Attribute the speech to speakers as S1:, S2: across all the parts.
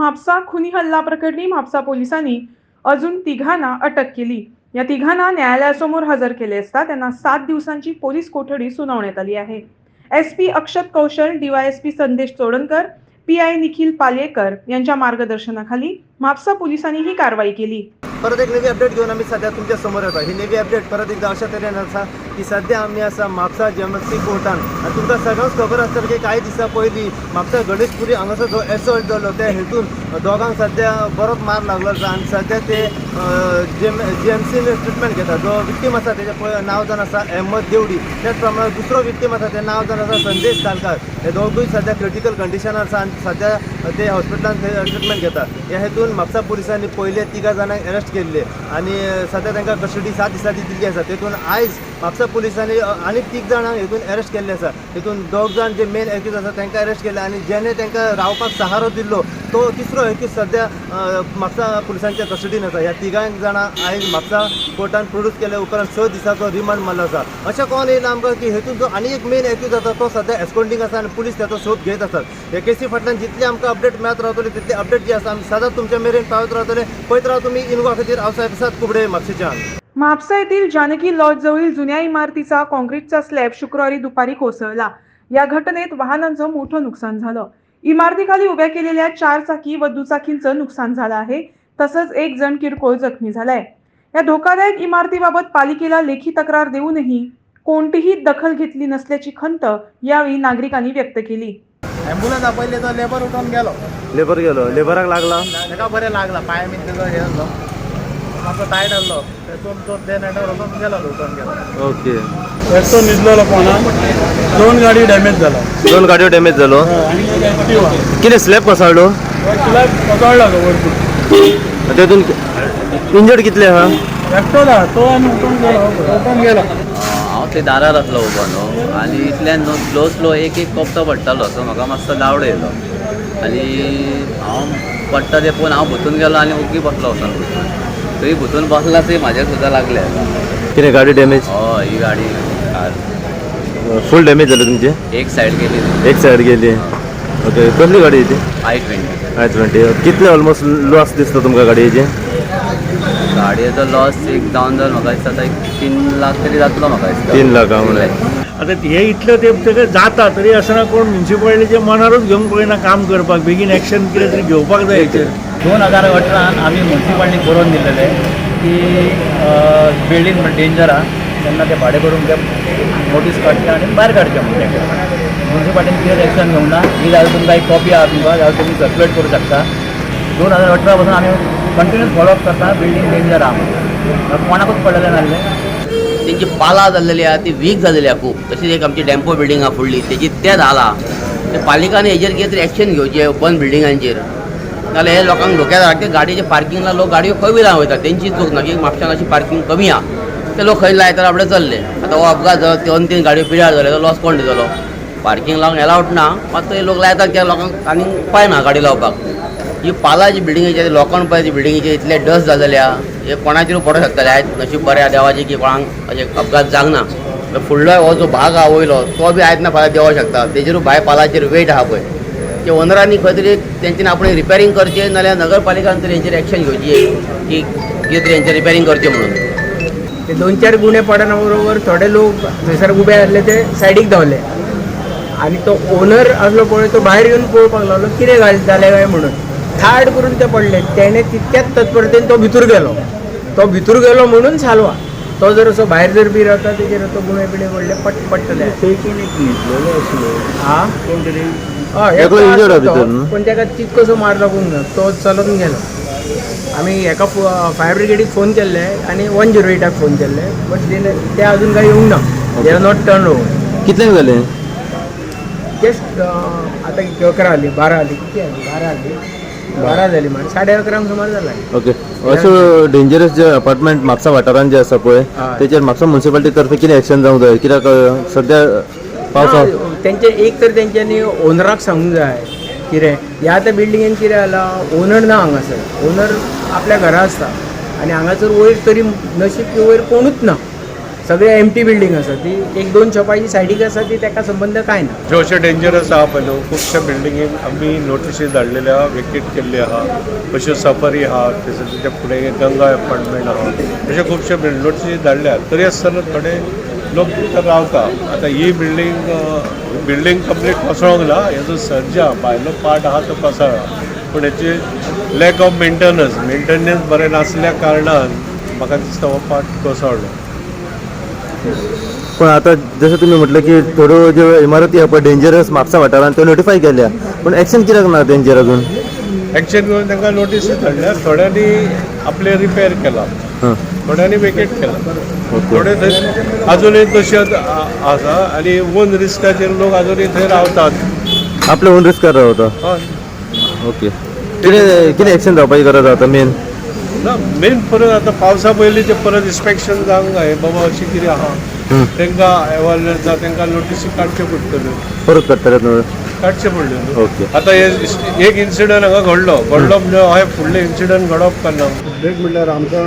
S1: म्हापसा खुनी हल्ला प्रकरणी म्हापसा पोलिसांनी अजून तिघांना अटक केली. या तिघांना न्यायालयासमोर हजर केले असता त्यांना सात दिवसांची पोलीस कोठडी सुनावण्यात आली आहे. S P Akshat Kaushal DYSP Sandesh Chodankar P I Nikhil Palekar यांच्या मार्गदर्शनाखाली म्हापसा पोलिसांनी ही कारवाई केली.
S2: परत एक नवी अपडेट घेऊन आम्ही सध्या तुमच्यासमोर येतो. ही नवी अपडेट परत एकदा अशा तरेन आसा की सध्या आम्ही असा म्हापसा जमस्ती कोर्टान तुमकां सगळ्यांच खबर आसतली की कांय दिसा पयलीं म्हापसा गणेशपुरी हांगासर जो एसॉल्ट जालो त्या हेतून दोगांक सध्या बरोच मार लागलो आसा आनी सध्या ते जेम जी एम सीन ट्रिटमेंट घेता जो विक्टीम आसा तेजें पळय नांव जावन आसा अहमद देवडी. त्याच प्रमाणे दुसरो विक्टीम आसा तें नांव जावन आसा संदेश तालकार हे दोगूय सध्या क्रिटिकल कंडिशनार आसा आनी सध्या ते हॉस्पिटलांत ट्रिटमेंट घेता ह्या हेतून म्हापसा पुलिसांनी पयले तिगा जाणांक अरेस्ट केल्ले. आनी सध्या तांकां कस्टडी सात दिसांची दिल्ली आसा तेतून आयज म्हापसा पुलिसांनी आनी तीग जाणांक हेतून अरेस्ट केल्ले आसा तेतून दोग जाण जे मेन एक्यूज आसा तांकां अरेस्ट केले. आनी जेणे तांकां रावपाक सहारो दिल्लो तो तिसरो एक्यूज सध्या म्हापसा पुलिसांच्या कस्टडीन आसा ह्या तिगांय जाणां आयज म्हापसा कोर्टान प्रोड्यूस केले उपरांत स दिसाचो रिमांड मारलो आसा अशें कोण येयला आमकां की हेतून जो आनी एक मेन एक्यूज आसा तो सध्या एस्कोंडींग आसा आनी पुलीस ताचो सोद घेत आसात हे केसी फाटल्यान जितली आमकां अपडेट मेळत रावतली तितली अपडेट जी आसा आमी सदांच तुमच्या मेरेन पावत रावतले पळयत राव तुमी इनवा खातीर हांव प्रसाद कुबडे म्हापशेच्यान
S1: म्हापसा येथील जानकी लॉज जवळील जुन्या इमारतीचा काँक्रीटचा स्लॅब शुक्रवारी दुपारी कोसळला. या घटनेत वाहनांचं मोठं नुकसान झालं. इमारतीखाली उभ्या केलेल्या चार चाकी व दुचाकींचं नुकसान झालं आहे. तसंच एक जण किरकोळ जखमी झालाय. या धोकादायक इमारतीबाबत पालिकेला लेखी तक्रार देऊनही कोणतीही दखल घेतली नसल्याची खंत यावेळी नागरिकांनी व्यक्त केली.
S3: ॲम्ब्युलन्स आपयले तो लेबर उठून गेलो.
S2: लेबर गेलो. लेबराक लागला?
S3: बरें लागला. पांय बीन तेजो हे जालो तो ते
S2: ओके.
S4: रस्तो न्हिदलेलो कोणाक दोन गाडी डॅमेज जाला
S2: दोन गाडयो डॅमेज जालो
S4: आनी एक एक्टिवा
S2: कितें स्लॅब कोसळलो
S4: स्लॅब कोसळला तो वरतून.
S2: तेतून इंजर्ड कितले आहा
S4: एकटोच आहा तो आनी उठून गेलो उठून गेलो.
S5: हांव थंय दारार आसलो उबो न्हू आनी इतल्यान न्हू स्लो स्लो एक एक कपतो पडटालो सो म्हाका मातसो डावड येयलो आनी हांव पडटा तें पळोवन हांव भितून गेलो आनी ओगी बसलो वचून थंय भितून बसला थंय म्हाजें सुद्दां लागलें
S2: कितें गाडी डॅमेज
S5: हय ही गाडी कार
S2: फूल डॅमेज जाले तुमचे?
S5: एक सायड गेली.
S2: एक सायड गेली. ओके कसली गाडी ती?
S5: आय ट्वेंटी
S2: आय ट्वेंटी कितले ऑलमोस्ट लॉस दिसता तुमकां गाडयेचे
S5: गाडयेचो लॉस एक जावन जर म्हाका दिसता आतां एक तीन लाख तरी जातलो म्हाका दिसता
S2: तीन लाखां
S5: तीन. लाख.
S4: आतां हे इतलें ते सगळें जाता तरी आसतना कोण म्युन्सिपालिटीचे मनारूच घेवंक पळयना काम करपाक बेगीन एक्शन कितें तरी घेवपाक जाय हेचेर
S6: दोन हजार अठरान आम्ही म्युन्सिपाल्टीक बरोवन दिलेले की बिल्डींग डेंजर आहा तेन्ना ते भाडे करून ते नोटीस काडचे आनी भायर काडचें म्हणून म्युन्सिपाल्टीन कितें एक्शन घेवंक ना ही जाल्यार तुमकां एक कॉपी आहा तुमकां जाल्यार तुमी सर्क्युलेट करूं शकता. दोन हजार अठरा पासून आमी कंटिन्यूस फॉलोअप करता. बिल्डींग डेंजर आहा कोणाकूच पडलेलें नासलें
S5: तेंची पाला जाल्लेली आहा ती वीक जाल्लेली आहा खूब तशीच एक आमची डॅम्पो बिल्डींग आहा फुडली तेजी ते जाला ते पालिकान हेजेर कितें तरी एक्शन घेवचें बंद बिल्डिंगांचेर नाल्यार हे लोकांक धोक्यात हाडटा गाडयेचे गाडयेच्या पार्किंगला लोक गाडयो खंय बी लावन वयता तेंचीच चूक ना की म्हापशान अशी पार्किंग कमी आहा. ते लोक खंय लायतात आपले चल्ले. आतां हो अपघात जालो दोन तीन गाडयो पिड्यार जाले तो लॉस कोण दितलो? पार्किंग लावंक एलावट ना. मात ते लोक लायतात त्या लोकांक आनीक उपाय ना गाडी लावपाक. ही पाला जी बिल्डिंगेची लोकांक पळय ती बिल्डिंगेचे इतले डस्ट जाल्या हे कोणाचेर पडूंक शकतले आयज नशीब बऱ्या देवाचे की कोणाक अशे अपघात जावंक ना. फुडलो हो जो भाग आहा वयलो तो बी आयज ना फाल्यां देवो शकता तेजेरूय भायर पालाचेर वेट आहा पळय ते ओनरांनी खंय तरी तेंच्यानी आपण रिपेरींग करचें नाजाल्यार नगरपालिकान तरी हेंचेर एक्शन घेवची की कितें तरी हेंचेर रिपेरींग करचें म्हणून.
S7: ते दोन चार गुन्हे पडना बरोबर थोडे लोक थंयसर उबे आसले ते सायडीक धावले. आनी तो ओनर आसलो पळय तो भायर येवन पळोवपाक लागलो कितें घाल जालें काय म्हणून. थाड करून ते पडले. तेणे तितक्याच तत्परतेन तो भितूर गेलो. तो भितूर गेलो म्हणून सालवा. तो जर असो भायर जर बी रावता तेजेर तो गुन्हे बिणे पडले पट पडटले हा हय,
S2: एकलो
S7: एकलो
S2: injured
S7: आसलो
S2: हा
S7: तो,
S2: भितर न्हू?
S7: पण ताका तितकोसो मार लागूंक ना तो चलून गेलो. आमी हेका फायर ब्रिगेडीक फोन केल्ले आनी वन झिरो एटाक फोन केल्ले बट ते अजून काही येवंक ना. They are not turn over
S2: कितल्यांक जालें
S7: जस्ट आतां अकरा जाली बारा जाली किती जाली बारा जाली बारा जाली मार साडे अकरांक सुमार जाला
S2: ओके अश्यो डेंजरस जे अपार्टमेंट म्हापसा वाठारांत जे आसा पळय. तेचेर म्हापसा म्युन्सिपालिटी तर्फे कितें एक्शन जावंक जाय कित्याक सद्या पावसा
S7: तेंचे एक तर तेंच्यांनी ओनराक सांगूंक जाय कितें ह्या आतां बिल्डिंगेन कितें जाला ओनर ना हांगासर. ओनर आपल्या घरा आसता आनी हांगासर वयर तरी नशीब की वयर कोणूच ना. सगळे एम टी बिल्डींग आसा ती एक दोन शॉपाची सायडीक आसा ती ताका संबंध काय ना
S8: ज्यो अशे डेंजरस आहा पळय न्हू खुबश्या बिल्डिंगेक आमी नोटिसी धाडलेले आहा वेकेट केल्ली आहा अश्यो सफारी आहा थंयसर फुडें गंगा अपार्टमेंट आहा अशे खुबशे नोटिसी धाडल्या तरी आसतना थोडे लोक थंय रावता आतां ही बिल्डींग बिल्डींग कंप्लीट कोसळोंक ना हेजो सर्जा भायलो पार्ट आहा तो कोसळ्ळा पूण हेची लॅक ऑफ मेंटेनन्स मेंटेनन्स बरें नासल्या कारणान म्हाका दिसता हो पार्ट कोसळ्ळो
S2: पण आता जसं तुम्ही म्हटलं की थोडं ज्यो इमारती आहे पण डेंजरस म्हापसा वाठारात त्यो नोटिफाय केल्या. पण एक्शन कित्याक ना तेंचेर अजून?
S8: एक्शन घेवन तांकां नोटीस धाडल्या थोड्यांनी आपले रिपेअर केला.
S2: हां.
S8: थोड्यांनी वेकेट केला. थोडे थंय अजुनूय तशेंच आसा आनी ओन रिस्काचेर लोक अजुनूय थंय रावतात
S2: आपल्या ओन रिस्कार रावता
S8: हय
S2: ओके. कितें कितें एक्शन जावपाची गरज आसा मेन
S8: ना मेन परत आतां पावसा पयलीं ते परत इन्स्पेक्शन जावंक जाय बाबा अशें कितें आहा तांकां एवाल्युएट जावं तांकां नोटीसी काडच्यो पडटल्यो
S2: परत काडटले न्हू
S8: काडचे पडल्यो
S2: ओके.
S8: आतां हे एक इन्सिडंट हांगा घडलो. घडलो म्हणजे हे फुडले इन्सिडंट घडप काय ना
S9: अपडेट म्हटल्यार आमकां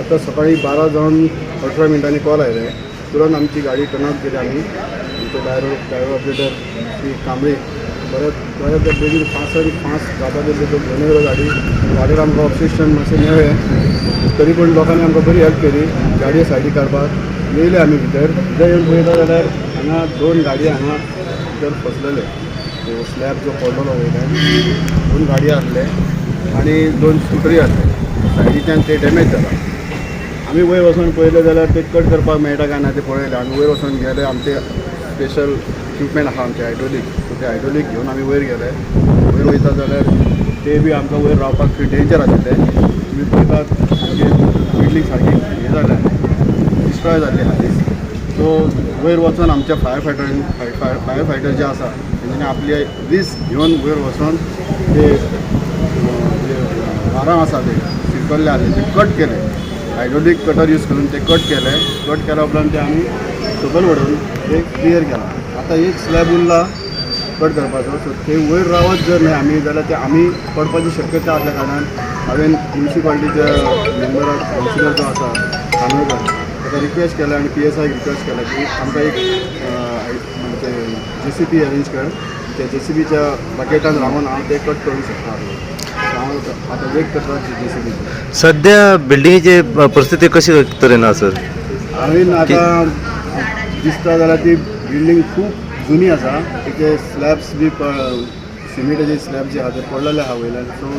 S9: आतां सकाळी बारा जावन अठरा मिनटांनी कॉल आयले तुरंत आमची गाडी टर्न आउट केली आमी आमचे driver driver operator Shri Kamble परत परत बेगीन पांच पांच जाता तितले तो घेवन गाडी गाडयेर आमकां ऑब्सेशन मातशें मेळ्ळें तरी पूण लोकांनी आमकां बरी हेल्प केली. गाडये सायडीक काडपाक येयले आमी भितर भितर येवन पळयता जाल्यार हांगा दोन गाडये हांगा भितर फसलेले. तो स्लॅब जो पडलेलो वयल्यान दोन गाडये आसले आनी दोन स्कुटरी आसले सायडीच्यान ते डॅमेज जाला आमी वयर वचून पळयलें जाल्यार ते कट करपाक मेळटा काय ना ते पळयलें. आमी वयर वचून गेले. आमचे स्पेशल इक्विपमेंट आहा आमचे हायड्रोलीक सो ते हायड्रोलीक घेवन आमी वयर गेले वयर वयता जाल्यार ते बी आमकां वयर रावपाक डेंजर आशिल्ले. तुमी पळयतात आमचे बिल्डींग सारकी हें जालें डिस्ट्रॉय जाल्ली हालींच. सो वयर वचून आमच्या फायर फायटर फायर फायटर जे आसा तेंच्यांनी आपली रिस्क घेवन वयर वचून ते वारां आराम आसा ते शिरकल्ले आसले ते कट केले. हायड्रोलीक कटर यूज करून ते कट केले. कट केल्या उपरांत ते आमी सकयल व्हरून ते क्लियर केला. आतां एक स्लॅब उरला कट करपाचो सो ते वयर रावत जर न्ही आमी जाल्यार ते आमी पडपाची शक्यता आसल्या कारणान हांवें म्युन्सिपाल्टीच्या मेंबराक कावन्सिलर जो आसा कानोळकर ताका रिक्वेस्ट केला आनी पी एस आयक रिक्वेस्ट केला की आमकां एक म्हणजे जे सी पी अरेंज कर. त्या जे सी बीच्या बकेटान रावून हांव ते कट करूंक शकता हांव आतां वेट करता जे सी बीची
S2: सध्या बिल्डिंगेची परिस्थिती कशी तरेन आसा सर
S9: हांवें आतां दिसता जाल्यार ती बिल्डींग खूब जुनी आसा तेचे स्लॅब्स बी सिमेंटाचे स्लॅब जे आहा ते पडलेले आहा वयल्यान सो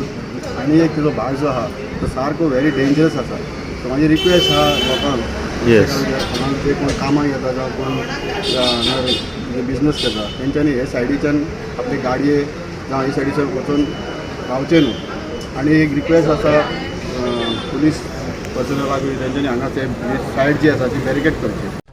S9: आनी एक तुजो भाग जो आहा तो सारको व्हेरी डेंजरस आसा सो म्हाजी रिक्वेस्ट आहा लोकांक जे कोण कामाक येता जावं कोण हांगा जे बिझनस करता तेंच्यांनी हे सायडीच्यान आपले गाडये जावं हे सायडीच्यान वचून रावचे न्हू आनी एक रिक्वेस्ट आसा पुलीस पर्सनलाक बी तेंच्यांनी हांगा ते सायड जी आसा ती बॅरिकेड करची.